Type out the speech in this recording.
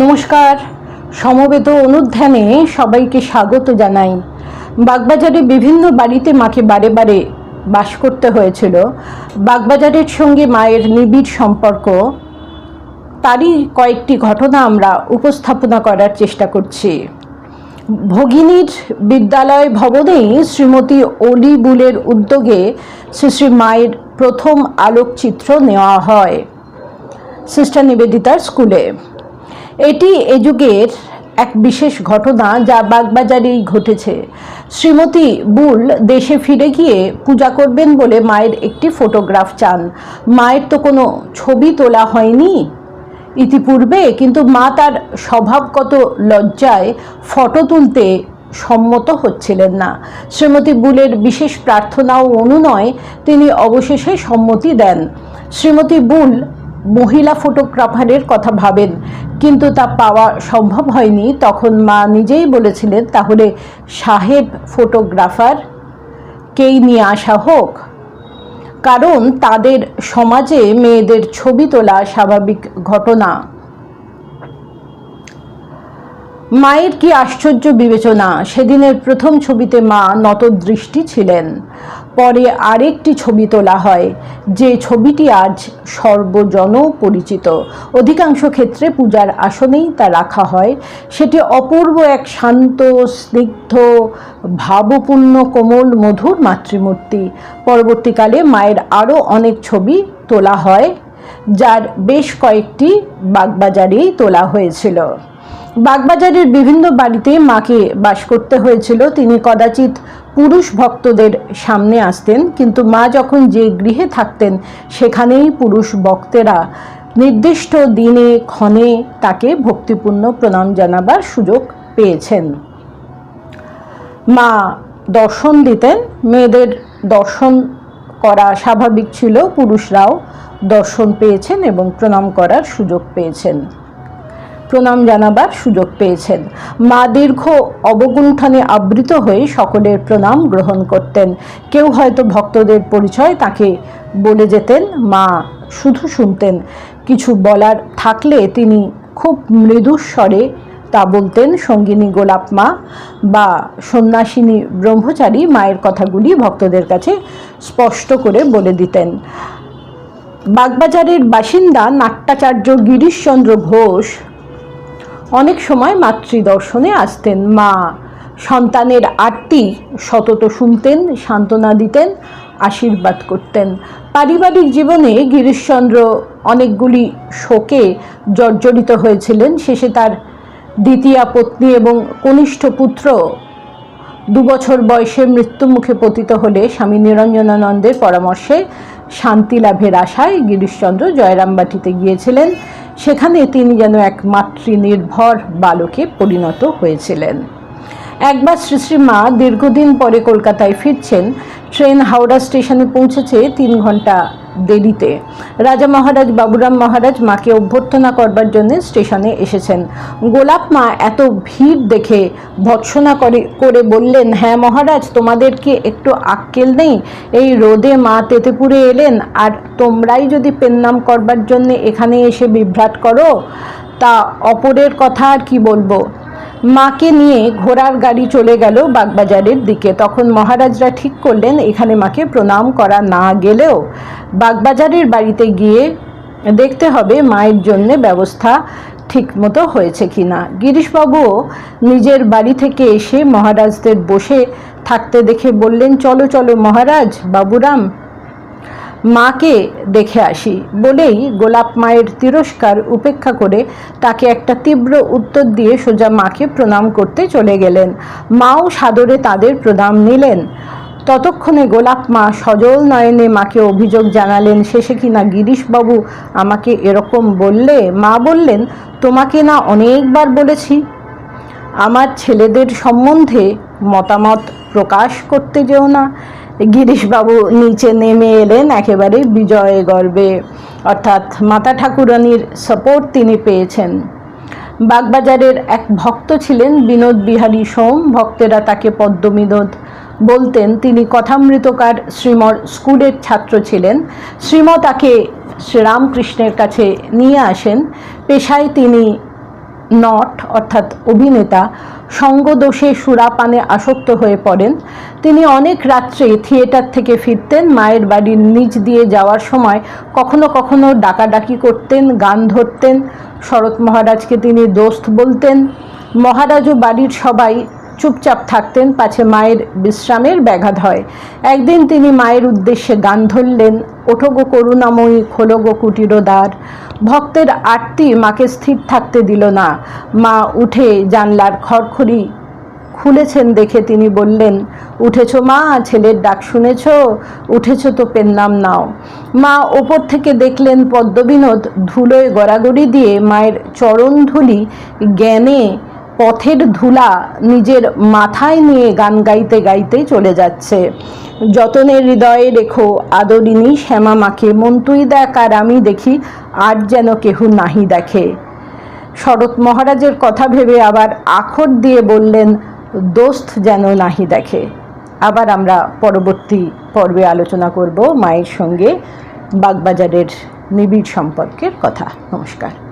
নমস্কার। সমবেত অনুধ্যানে সবাইকে স্বাগত জানাই। বাগবাজারে বিভিন্ন বাড়িতে মাকে বারে বারে বাস করতে হয়েছিল। বাগবাজারের সঙ্গে মায়ের নিবিড় সম্পর্ক। তারই কয়েকটি ঘটনা আমরা উপস্থাপনা করার চেষ্টা করছি। ভগিনীর বিদ্যালয় ভবনেই শ্রীমতী অলিবুলের উদ্যোগে শ্রী শ্রী মায়ের প্রথম আলোকচিত্র নেওয়া হয়। সিস্টার নিবেদিতার স্কুলে। এটি এ যুগের এক বিশেষ ঘটনা যা বাগবাজারেই ঘটেছে। শ্রীমতী বুল দেশে ফিরে গিয়ে পূজা করবেন বলে মায়ের একটি ফটোগ্রাফ চান। মায়ের তো কোনো ছবি তোলা হয়নি ইতিপূর্বে, কিন্তু মা তার স্বভাবগত লজ্জায় ফটো তুলতে সম্মত হচ্ছিলেন না। শ্রীমতী বুলের বিশেষ প্রার্থনা ও অনুনয় তিনি অবশেষে সম্মতি দেন। শ্রীমতী বুল মহিলা ফটোগ্রাফারের কথা ভাবেন। কিন্তু তা পাওয়া সম্ভব হয়নি। তখন মা নিজেই বলেছিলেন, তাহলে সাহেব ফটোগ্রাফার, কেই নিয়ে আসা হোক? কারণ তাদের সমাজে মেয়েদের ছবি তোলা স্বাভাবিক ঘটনা। মায়ের কি আশ্চর্য বিবেচনা? সেদিনের প্রথম ছবিতে মা নতদৃষ্টি ছিলেন। পরে আরেকটি ছবি তোলা হয়, যে ছবিটি আজ সর্বজন পরিচিত অধিকাংশ ক্ষেত্রে পূজার আসনেই তা রাখা হয়। সেটি অপূর্ব এক শান্ত, স্নিগ্ধ, ভাবপূর্ণ, কোমল, মধুর মাতৃমূর্তি। পরবর্তীকালে মায়ের আরও অনেক ছবি তোলা হয়, যার বেশ কয়েকটি বাগবাজারেই তোলা হয়েছিল। বাগবাজারের বিভিন্ন বাড়িতে মাকে বাস করতে হয়েছিল। তিনি কদাচিৎ পুরুষ ভক্তদের সামনে আসতেন, কিন্তু মা যখন যে গৃহে থাকতেন, সেখানেই পুরুষ ভক্তেরা নির্দিষ্ট দিনে, ক্ষণে তাকে ভক্তিপূর্ণ প্রণাম জানাবার সুযোগ পেয়েছেন। মা দর্শন দিতেন, মেয়েদের দর্শন করা স্বাভাবিক ছিল, পুরুষরাও দর্শন পেয়েছেন এবং প্রণাম করার সুযোগ পেয়েছেন। প্রণাম জানাবার সুযোগ পেয়েছেন। মা দীর্ঘ অবগুণ্ঠনে আবৃত হয়ে সকলের প্রণাম গ্রহণ করতেন। কেউ হয়তো ভক্তদের পরিচয় তাকে বলে যেতেন, মা, শুধু শুনতেন। কিছু বলার থাকলে তিনি খুব মৃদুস্বরে তা বলতেন, সঙ্গিনী গোলাপ মা বা সন্ন্যাসিনী ব্রহ্মচারী মায়ের কথাগুলি ভক্তদের কাছে স্পষ্ট করে বলে দিতেন। বাগবাজারের বাসিন্দা নাট্যাচার্য গিরিশচন্দ্র ঘোষ অনেক সময় মাতৃদর্শনে আসতেন। মা সন্তানের আরতি সতত শুনতেন, সান্ত্বনা দিতেন, আশীর্বাদ করতেন। পারিবারিক জীবনে গিরিশচন্দ্র অনেকগুলি শোকে জর্জরিত হয়েছিলেন। শেষে তার দ্বিতীয়া পত্নী এবং কনিষ্ঠ পুত্র দুবছর বয়সে মৃত্যুমুখে পতিত হলে স্বামী নিরঞ্জনানন্দের পরামর্শে শান্তি লাভের আশায় গিরিশচন্দ্র জয়রামবাটিতে গিয়েছিলেন। সেখানে তিনি যেন এক মাতৃনির্ভর বালকে পরিণত হয়েছিলেন। একবার শ্রী মা দীর্ঘদিন পরে কলকাতায় ফিরছেন, ট্রেন হাওড়া স্টেশনে পৌঁছেছে তিন ঘণ্টা দেরিতে। রাজা মহারাজ, বাবুরাম মহারাজ মাকে অভ্যর্থনা করবার জন্য স্টেশনে এসেছেন। গোলাপ মা এত ভিড় দেখে ভৎসনা করে করে বললেন হ্যাঁ মহারাজ তোমাদের কি একটু আক্কেল নেই? এই রোদে মা তেতেপুরে এলেন, আর তোমরাই যদি পেন্নাম করবার জন্য এখানে এসে বিভ্রাট করো, তা অপরের কথা আর কি বলব? মাকে নিয়ে ঘোড়ার গাড়ি চলে গেল বাগবাজারের দিকে। তখন মহারাজরা ঠিক করলেন, এখানে মাকে প্রণাম করা না গেলেও বাগবাজারের বাড়িতে গিয়ে দেখতে হবে মায়ের জন্য ব্যবস্থা ঠিকমতো হয়েছে কিনা। গিরিশবাবুও নিজের বাড়ি থেকে এসে মহারাজদের বসে থাকতে দেখে বললেন, চলো চলো মহারাজ, বাবুরাম মাকে দেখে আসি। বলেই গোলাপ মায়ের তিরস্কার উপেক্ষা করে তাকে একটা তীব্র উত্তর দিয়ে সোজা মাকে প্রণাম করতে চলে গেলেন। মাও সাদরে তাদের প্রণাম নিলেন। ততক্ষণে গোলাপ মা সজল নয়নে মাকে অভিযোগ জানালেন, শেষে কিনা গিরিশবাবু আমাকে এরকম বললে? মা বললেন, তোমাকে না অনেকবার বলেছি। আমার ছেলেদের সম্বন্ধে মতামত প্রকাশ করতে যেও না। গিরিশবাবু নিচে নেমে এলেন, একেবারে বিজয় গর্বে। অর্থাৎ মাতা ঠাকুরানীর সাপোর্ট তিনি পেয়েছেন। বাগবাজারের এক ভক্ত ছিলেন বিনোদ বিহারী সোম। ভক্তেরা তাকে পদ্মবিনোদ বলতেন। তিনি কথামৃতকার শ্রীমর স্কুলের ছাত্র ছিলেন। শ্রীম তাকে শ্রীরামকৃষ্ণের কাছে নিয়ে আসেন। পেশায় তিনি নট, অর্থাৎ অভিনেতা। সঙ্গদোষে সুরাপানে আসক্ত হয়ে পড়েন। তিনি অনেক রাত্রে থিয়েটার থেকে ফিরতেন, মায়ের বাড়ির নিচ দিয়ে যাওয়ার সময় কখনো কখনো ডাকাডাকি করতেন, গান ধরতেন। শরৎ মহারাজকে তিনি দোস্ত বলতেন। মহারাজ ও বাড়ির সবাই চুপচাপ থাকতেন পাছে মায়ের বিশ্রামের ব্যাঘাত হয়। একদিন তিনি মায়ের উদ্দেশ্যে গান ধরলেন ওঠো গো করুণাময়ী খোলো গো দ্বার ভক্তের আরতি মাকে স্থির থাকতে দিল না। মা উঠে জানলার খড়খড়ি খুলেছেন দেখে তিনি বললেন, উঠেছ মা, ছেলের ডাক শুনেছ? উঠেছ তো পেন নাম নাও। মা ওপর থেকে দেখলেন পদ্মবিনোদ ধুলোয় গড়াগড়ি দিয়ে মায়ের চরণ ধুলি জ্ঞানে পথের ধুলা নিজের মাথায় নিয়ে গান গাইতে গাইতে চলে যাচ্ছে। যতনের হৃদয়ে রেখো আদরিনী শ্যামা মাকে মন তুই দেখ আর আমি দেখি আর যেন কেহ নাহি দেখে। শরৎ মহারাজের কথা ভেবে আবার আখর দিয়ে বললেন, দোস্ত যেন নাহি দেখে। আবার আমরা পরবর্তী পর্বে আলোচনা করব মায়ের সঙ্গে বাগবাজারের নিবিড় সম্পর্কের কথা। নমস্কার।